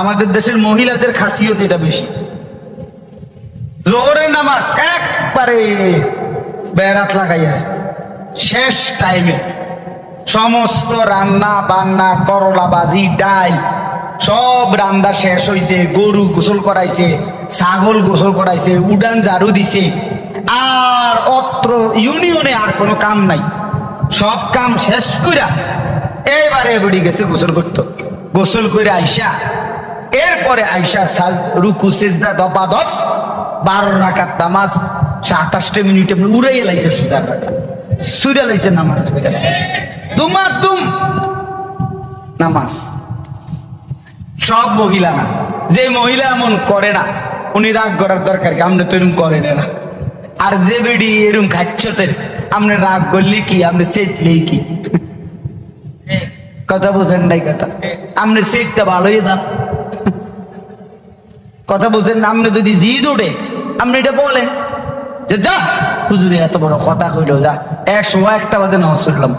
আমাদের দেশের মহিলাদের খাসিয়ত এটা বেশি। জোহরের নামাজ একবারে বেড়াত লাগাইয়া শেষ টাইমে সমস্ত রান্না বান্না করলা বাজি ডাল সব রান্না শেষ হইছে, গরু গোসল করাইছে, ছাগল গোসল করাইছে, উডান ঝাড়ু দিছে। আর অত্র ইউনিয়নে আর কোনো কাম নাই। সব কাম শেষ কইরা এবারে বুড়ি গেছে গোসল করতো। গোসল করে আইসা এরপরে আইসা সাজ রুকু, সেজদা দপা দফ, বারো রাখার নামাজ, সাতাশটা মিনিটে উড়াই লাইছে সুজা কথা লাইছে নামাজ। দুমা দুম নামাজ। সব মহিলা না। যে মহিলা এমন করে না, উনি রাগ করার দরকার কি? আপনি তো এরকম করেন না। আর যে বেডি এরকম খাচ্ছতেন আপনি রাগ করলে কি? আপনি সেটলেই কি? কথা বোঝেন নাই কথা? আপনি সেটতে ভালোই যান কথা বলছেন না আপনি যদি জিদ ওঠে আপনি এটা বলেন। যে, যা। হুজুরে, এত বড় কথা কইলো, যা। একশো একটা বাজে নামাজ শুনলাম।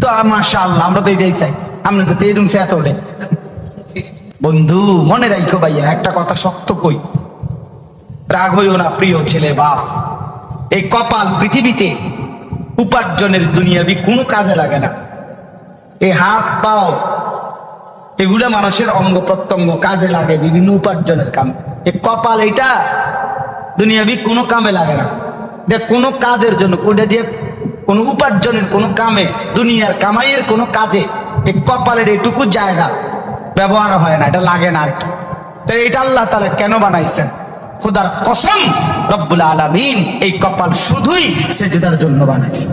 তো মাশা আল্লাহ আমরা তো এটাই চাই। আমরা যাতে এরকম সে এত ওঠে। বন্ধু, মনে রাখো ভাইয়া, একটা কথা শক্ত কই। রাগ হইও না, প্রিয় ছেলে, বাপ। এই কপাল পৃথিবীতে উপার্জনের দুনিয়াবি কোনো কাজে লাগে না। এই হাত, পাও এগুলা মানুষের অঙ্গ প্রত্যঙ্গ কাজে লাগে, বিভিন্ন উপার্জনের কাম। এই কপাল এটা দুনিয়াবি কোনো কামে লাগে না। দেখ, কোনো কাজের জন্য, ওটা দিয়ে কোনো উপার্জনের কোনো কামে, দুনিয়ার কামাইয়ের কোনো কাজে এই কপালের এটুকু জায়গা ব্যবহার হয় না, এটা লাগে না আর কি তো এটা আল্লাহ তালা কেন বানাইছেন? খোদার কসম, রব্বুল আলামিন এই কপাল শুধুই সেজদার জন্য বানাইছে।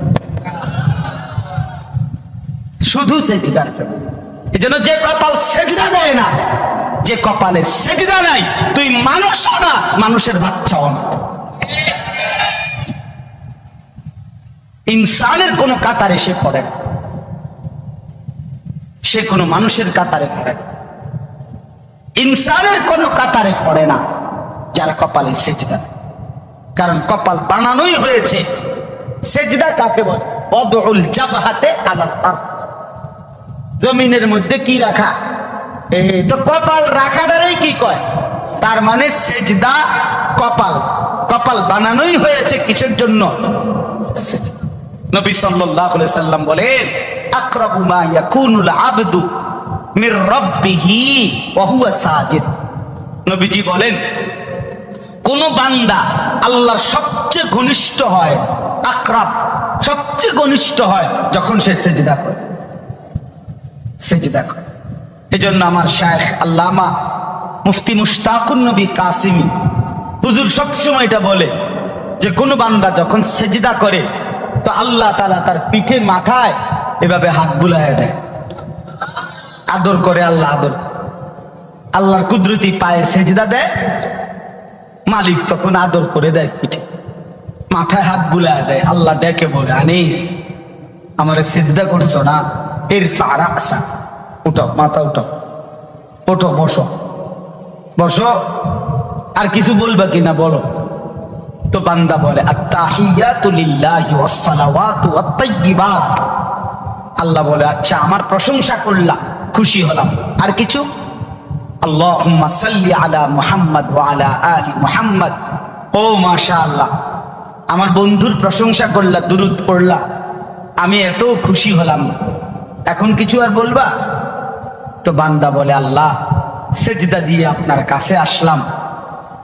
শুধু সেজদার জন্য। এই জন্য যে কপাল সেজদা দেয় না, যে কপালে সেজদা নাই, তুই মানুষও না, মানুষের বাচ্চাও না ইনসানের কোনো কাতারে সে পড়ে না। সে কোনো মানুষের কাতারে পড়ে না। ইনসানের কোনো কাতারে পড়ে না, যার কপালে সেজদা। কারণ কপাল বানানোই হয়েছে, সেজদা কাকে বলে? বদউল জাবহাতে আলাল জমিনের মধ্যে কি রাখা? তো কপাল রাখাটারই কি কয়? তার মানে সেজদা কপাল। কপাল বানানোই হয়েছে কিসের জন্য? নবী সাল্লাল্লাহু আলাইহি সাল্লাম বলেন, আকরাবু মা ইয়াকুনুল আবদু মির রাব্বিহি ওয়া হুয়া সাজিদ। নবীজি বলেন, কোন বান্দা আল্লাহর সবচেয়ে ঘনিষ্ঠ হয়, আকরাব সবচেয়ে ঘনিষ্ঠ হয় যখন সে সেজদা করে। সেজদা করে এই জন্য আমার শায়েখ আল্লামা মুফতি মুশতাকুন নবী কাসিমি হুজুর সবসময় এটা বলে যে কোন বান্দা যখন সেজদা করে, তো আল্লাহ তালা তার পিঠে মাথায় এভাবে হাত বুলায় দেয়। আদর করে আল্লাহ আদর আল্লাহর কুদরতি পায়ে সেজদা দেয়, মালিক তখন আদর করে দেয় পিঠে। মাথায় হাত বুলায় দেয়, আল্লাহ ডেকে বলে, আনিস, আমার সেজদা করছ না? এর ফারা আসা উঠাও, মাথা উঠাও। ওঠো, বসো। বসো। আর কিছু বলবা কিনা বলো। তো বান্দা বলে আল্লাহ বলে আচ্ছা আমার প্রশংসা করলা, খুশি হলাম। আর কিছু? সাল্লি আলা মুহাম্মদ আলা আলি মুহাম্মদ। ও মাশাআল্লাহ, আমার বন্ধুর প্রশংসা করলা, দুরুদ পড়লা। আমি এত খুশি হলাম। এখন কিছু আর বলবা? তো বান্দা বলে, আল্লাহ, সেজদা দিয়ে আপনার কাছে আসলাম।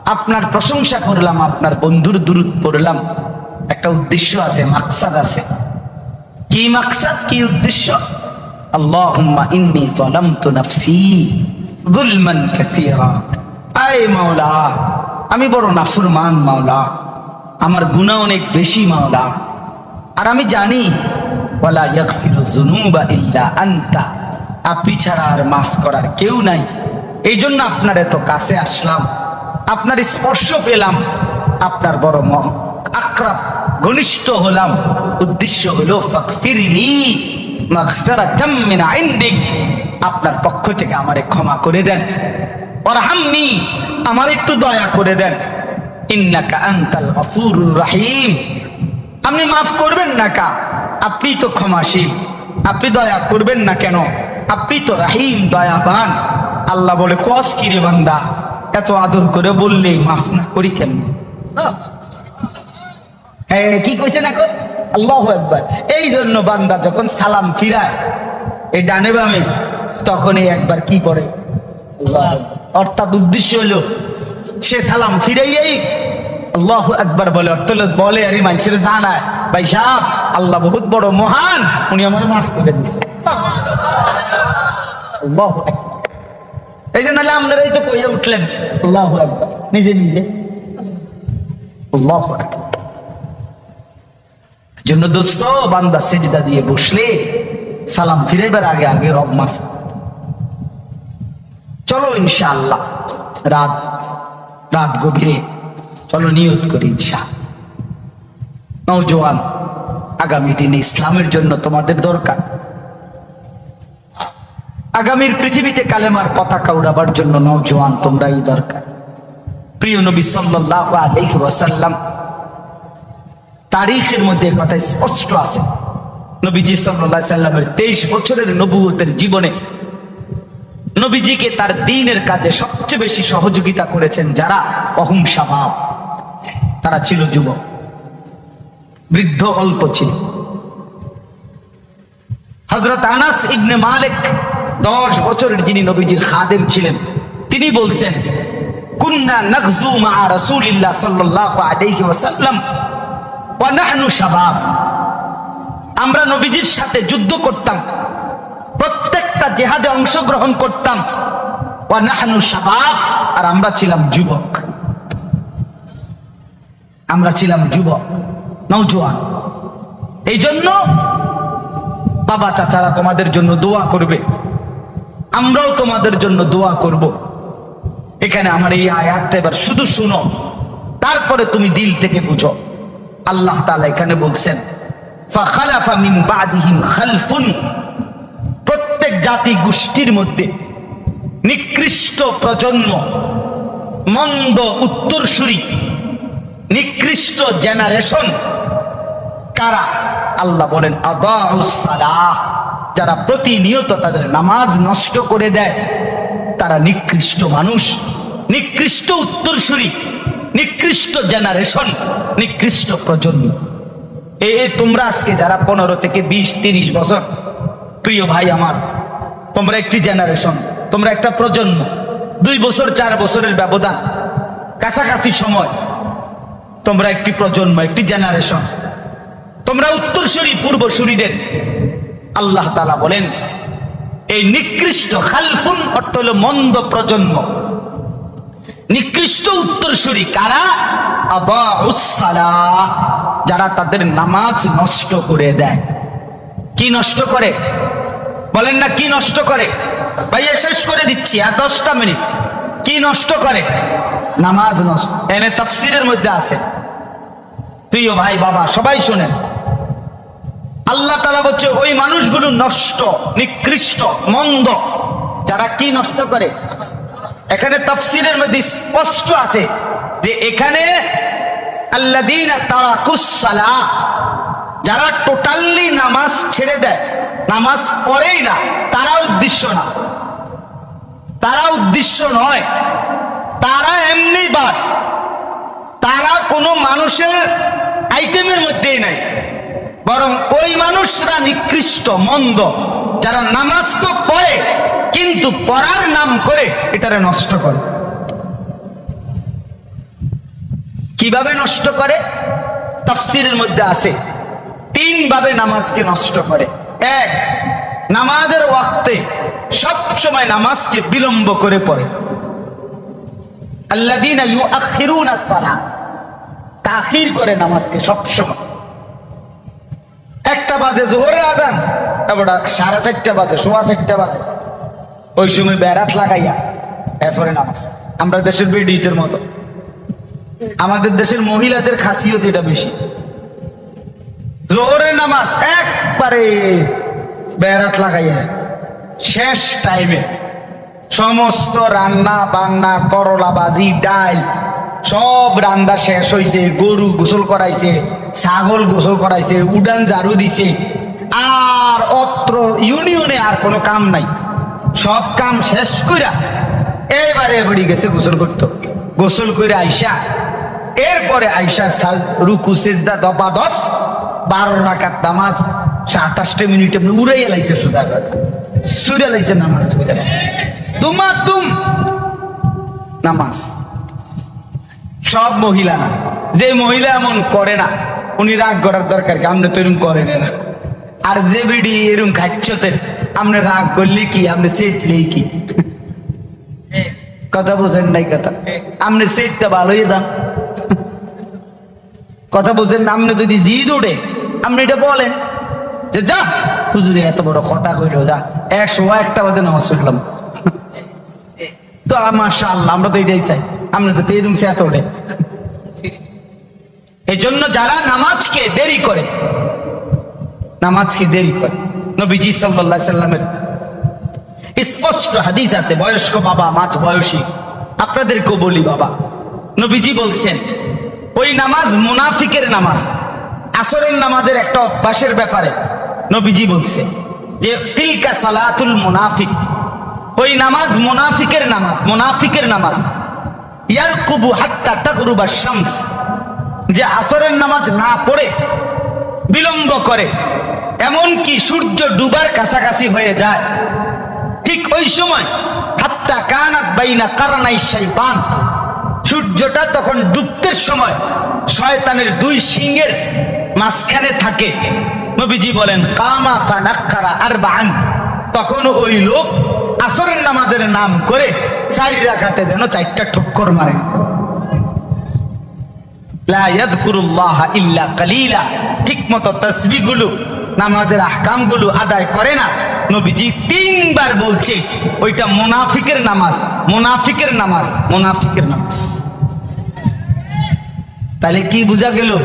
আপনার প্রশংসা করলাম, আপনার বন্ধুর দুরুদ পড়লাম। একটা উদ্দেশ্য আছে, মাকসাদ আছে। কি মাকসাদ? কি উদ্দেশ্য? ইন্নী নাফসি মাওলা, আমি বড় নাফরমান মাওলা। আমার গুনাহ অনেক বেশি মাওলা। আর আমি জানি ওয়ালা ইয়াগফিরু যুনুবা ইল্লা আনতা। আপনি ছাড়া আর মাফ করার কেউ নাই। এই জন্য আপনার এত কাছে আসলাম, আপনার স্পর্শ পেলাম, আপনার বড় মহ আক্রাব ঘনিষ্ঠ হলাম। উদ্দেশ্য হলো ফাকফিরলি মাগফিরাতাম মিন ইনদিক। আপনার পক্ষ থেকে আমারে ক্ষমা করে দেন। ওরহামনি আমার একটু দয়া করে দেন। ইন্নাকা আনতাল গফুরুর রহিম। আপনি মাফ করবেন না কা? আপনি তো ক্ষমাশীল। আপনি দয়া করবেন না কেন? আপনি তো রাহিম, দয়াবান। আল্লাহ বলে, কস কিরে বান্দা? এত আদর করে বললে মাফ না করি কেন? হ্যাঁ কি কইছেন এখন? আল্লাহ একবার এই জন্য বান্দা যখন সালাম ফিরায়, এই ডানে বামে, তখনই একবার কি পড়ে? অর্থাৎ উদ্দেশ্য হলো, সে সালাম ফিরাইয়াই আল্লাহ একবার বলে, অর্থ বলে আরে মানুষের জানায়। ভাই সাহেব আল্লাহ বহুত বড় মহান। উনি আমার মাফ করে দিচ্ছে এই জন্য আপনারাই তো কইয়া উঠলেন। নিজে নিজে। জন্য দোস্ত, বান্দা সেজদা দিয়ে বসলে সালাম ফিরাইবার আগে আগে রব মাফ চলো ইনশাআল্লাহ। রাত রাত গভীরে। চলো নিয়ত করি ইনশাআল্লাহ। নৌজওয়ান আগামী দিনে ইসলামের জন্য তোমাদের দরকার। আগামীর পৃথিবীতে কালেমার পতাকা উড়াবার জন্য নৌজওয়ান তোমরাই দরকার। প্রিয় নবী ওয়াসাল্লাম, তারিখের মধ্যে কথা স্পষ্ট আছে। নবীজি আলাইহি সাল্লামের 23 বছরের নবুয়তের জীবনে নবীজিকে তার দিনের কাজে সবচেয়ে বেশি সহযোগিতা করেছেন যারা অহুম স্বভাব তারা ছিল যুবক। বৃদ্ধ অল্প ছিল। হজরত আনাস ইবনে মালিক দশ বছরের যিনি নবীজির খাদেম ছিলেন, তিনি বলছেন আমরা নবীজির সাথে যুদ্ধ করতাম, প্রত্যেকটা জেহাদে অংশগ্রহণ করতাম শাবাব। আর আমরা ছিলাম যুবক। আমরা ছিলাম যুবক। নওজোয়ান। এই জন্য বাবা চাচারা তোমাদের জন্য দোয়া করবে। আমরাও তোমাদের জন্য দোয়া করব। এখানে আমার এই আয়াতটা এবার শুধু শুনো। তারপরে তুমি দিল থেকে বুঝো। আল্লাহ তাআলা এখানে বলছেন প্রত্যেক জাতি গোষ্ঠীর মধ্যে নিকৃষ্ট প্রজন্ম, মন্দ উত্তরসূরি, নিকৃষ্ট জেনারেশন কারা? আল্লাহ বলেন যারা প্রতিনিয়ত তাদের নামাজ নষ্ট করে দেয়, তারা নিকৃষ্ট মানুষ, নিকৃষ্ট উত্তরসূরি, নিকৃষ্ট জেনারেশন নিকৃষ্ট প্রজন্ম। এ তোমরা আজকে যারা পনেরো থেকে বিশ, তিরিশ বছর, প্রিয় ভাই আমার, তোমরা একটি জেনারেশন তোমরা একটা প্রজন্ম, দুই বছর, চার বছরের ব্যবধান, কাছাকাছি সময়, তোমরা একটি প্রজন্ম, একটি জেনারেশন তোমরা উত্তরসূরি পূর্বসূরিদের আল্লাহ তালা বলেন, এই নিকৃষ্ট খালফুন অর্থ হল মন্দ প্রজন্ম। নিকৃষ্ট উত্তরসূরি কারা? যারা তাদের নামাজ নষ্ট করে দেয়। কি নষ্ট করে? বলেন না, কি নষ্ট করে? ভাইয়া শেষ করে দিচ্ছি, আর দশটা মিনিট। কি নষ্ট করে? নামাজ নষ্ট। এনে তাফসিরের মধ্যে আছে। প্রিয় ভাই, বাবা, সবাই শোনেন। আল্লাহ তালা বলছে, ওই মানুষগুলো নষ্ট, নিকৃষ্ট, মন্দ। যারা কি নষ্ট করে? এখানে তাফসিরের মধ্যে স্পষ্ট আছে যে এখানে তারা কুসালা যারা টোটালি নামাজ ছেড়ে দেয়, নামাজ পড়েই না, তারা উদ্দেশ্য না। তারা উদ্দেশ্য নয়, তারা এমনি বাদ। তারা কোনো মানুষের আইটেমের মধ্যেই নাই। বরং ওই মানুষরা নিকৃষ্ট, মন্দ, যারা নামাজ তো পড়ে, কিন্তু পড়ার নাম করে এটারে নষ্ট করে। কীভাবে নষ্ট করে? তাফসিরের মধ্যে আছে। তিন ভাবে নামাজকে নষ্ট করে। এক, নামাজের ওয়াক্তে সব সময় নামাজকে বিলম্ব করে পড়ে। আল্লাদিনা তাখির করে নামাজকে সব সময় একটা বাজে, জোহরের আজান। সাড়ে চারটা বাজে, সোয়া চারটা বাজে। ওই সময় বেড়াত লাগাইয়া এরপরে নামাজ। আমরা দেশের বেডিদের মতো। আমাদের দেশের মহিলাদের খাসিয়ত এটা বেশি। জোহরের নামাজ একবারে বেড়াত লাগাইয়া, শেষ টাইমে সমস্ত রান্না বান্না করলা বাজি ডাল সব রান্দা শেষ হইছে, গরু গোসল করাইছে, ছাগল গোসল করাইছে, উডান ঝাড়ু দিছে। আর অত্র ইউনিয়নে আর কোনো কাম নাই। সব কাম শেষ কইরা এবারে এবারে গেছে গোসল করতো। গোসল করে আইসা, এরপরে আইসা রুকু, সেজদা দপা দফ, বারো রাকাত নামাজ সাতাশটা মিনিটে উড়াই এলাইছে সুদা সুরে লাইছে নামাজ দুমা দুম। নামাজ। সব মহিলা না। যে মহিলা এমন করে না, উনি রাগ করার দরকার কি? আপনি তো এরকম করেন না। আর যে বিডি এরকম খাচ্ছতে, আপনি রাগ করলে কি? আপনি সেটলেই কি? কথা বোঝেন নাই কথা? আপনি সেটতে ভালোই যান। কথা বোঝেন না, আপনি যদি জিদ ওঠে, আপনি এটা বলেন যে, যা, হুজুরে, এত বড় কথা কইলো, যা। একশো একটা বাজে নামাজ শুনলাম তো মাশা আল্লাহ আমরা তো এটাই চাই। আমরা যাতে এরকম সে এত এই জন্য যারা নামাজকে দেরি করে, নামাজকে দেরি করে, নবীজি আলাইহি সাল্লামের স্পষ্ট হাদিস আছে, বয়স্ক বাবা, মাঝ বয়সী, আপনাদেরকেও বলি বাবা, নবীজি বলছেন, ওই নামাজ মুনাফিকের নামাজ, আসরের নামাজের একটা অভ্যাসের ব্যাপারে নবীজি বলছে যে, তিলকা সালাতুল মুনাফিক ওই নামাজ মুনাফিকের নামাজ মুনাফিকের নামাজ। ইয়ার কুবু হাত্তা তাকরুবা শামস। যে আসরের নামাজ না পড়ে, বিলম্ব করে, এমনকি সূর্য ডুবার কাছাকাছি হয়ে যায়, ঠিক ওই সময় হাত্তা কানাত বাইনা কারনাই শাইতান। সূর্যটা তখন ডুবতের সময় শয়তানের দুই সিংহের মাঝখানে থাকে। নবীজি বলেন, কামা ফানাক্কারা আরবাআন। তখন ওই লোক আসরের নামাজের নাম করে চারি রাখাতে যেন চারটা ঠক্কর মারে। নামাজ, মুনাফিকের নামাজ মুনাফিকের নামাজ। তাহলে কি বোঝা গেল?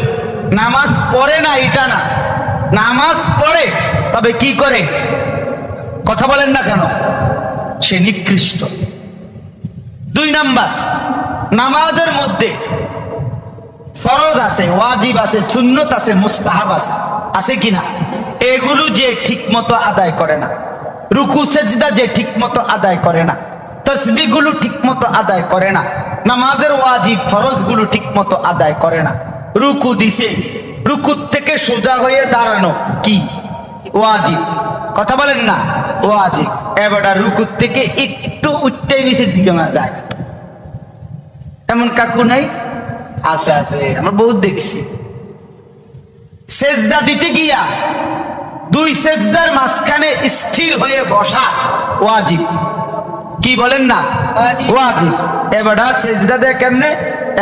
নামাজ পড়ে না এটা না। নামাজ পড়ে, তবে কি করে? কথা বলেন না কেন? সে নিকৃষ্ট। দুই নাম্বার, নামাজের মধ্যে ফরজ আছে, ওয়াজিব আছে, সুন্নত আছে, মুস্তাহাব আছে। আছে কিনা এগুলো যে ঠিক মতো আদায় করে না। রুকু, সেজদা যে ঠিক মতো আদায় করে না। তসবিগুলো ঠিক মতো আদায় করে না। নামাজের ওয়াজিব ফরজগুলো ঠিক মতো আদায় করে না। রুকু দিছে, রুকুর থেকে সোজা হয়ে দাঁড়ানো কি? ওয়াজিব। কথা বলেন না। ওয়াজিব এবার রুকুর থেকে একটু উঠতে নিচের দিকে আমরা যায় এমন কাকু নাই? আছে আছে আমরা বহুত দেখছি। সেজদা দিতে গিয়া দুই সেজদার মাঝখানে স্থির হয়ে বসা ওয়াজিব কি বলেন না? ওয়াজিব এবার সেজদা দেয় কেমনে?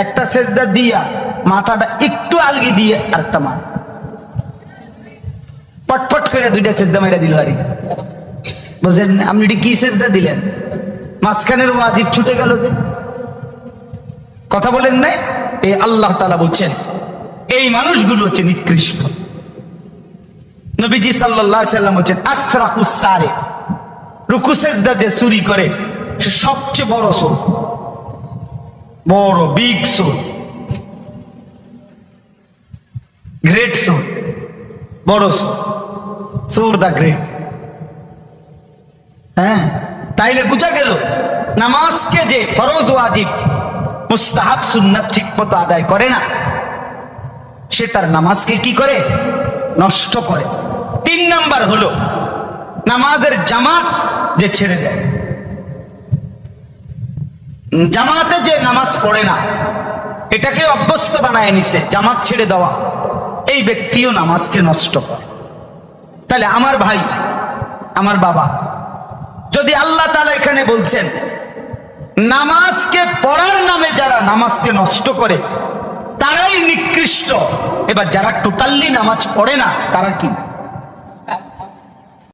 একটা সেজদা দিয়া মাথাটা একটু আলগি দিয়ে আরেকটা পটপট করে দুইটা মেরা দিল বুঝলেন আপনি কি দিলেন? মাঝখানের ওয়াজিব ছুটে গেল যে। কথা বলেন নাই? এই আল্লাহ তালা বলছেন, এই মানুষগুলো হচ্ছে নিকৃষ্ট। নবীজি সাল্লাম হচ্ছেন রুকু সেজদা যে চুরি করে, সে সবচেয়ে বড় সোর বড়, বিগ সোর গ্রেট সোর বড় সোর সোর দা গ্রেট হ্যাঁ? তাইলে বুঝা গেল, নামাজকে যে ফরজ ওয়াজিব মুস্তাহাব সুন্নাত ঠিক মতো আদায় করে না, সে তার নামাজকে কি করে? নষ্ট করে। তিন নাম্বার হলো, নামাজের জামাত যে ছেড়ে দেয়। জামাতে যে নামাজ পড়ে না, এটাকে অভ্যস্ত বানায় নিছে, জামাত ছেড়ে দেওয়া। এই ব্যক্তিও নামাজকে নষ্ট করে। তাহলে আমার ভাই, আমার বাবা, যদি আল্লাহ তালা এখানে বলছেন, নামাজকে পড়ার নামে যারা নামাজকে নষ্ট করে, তারাই নিকৃষ্ট। এবার যারা টোটালি নামাজ পড়ে না, তারা কি?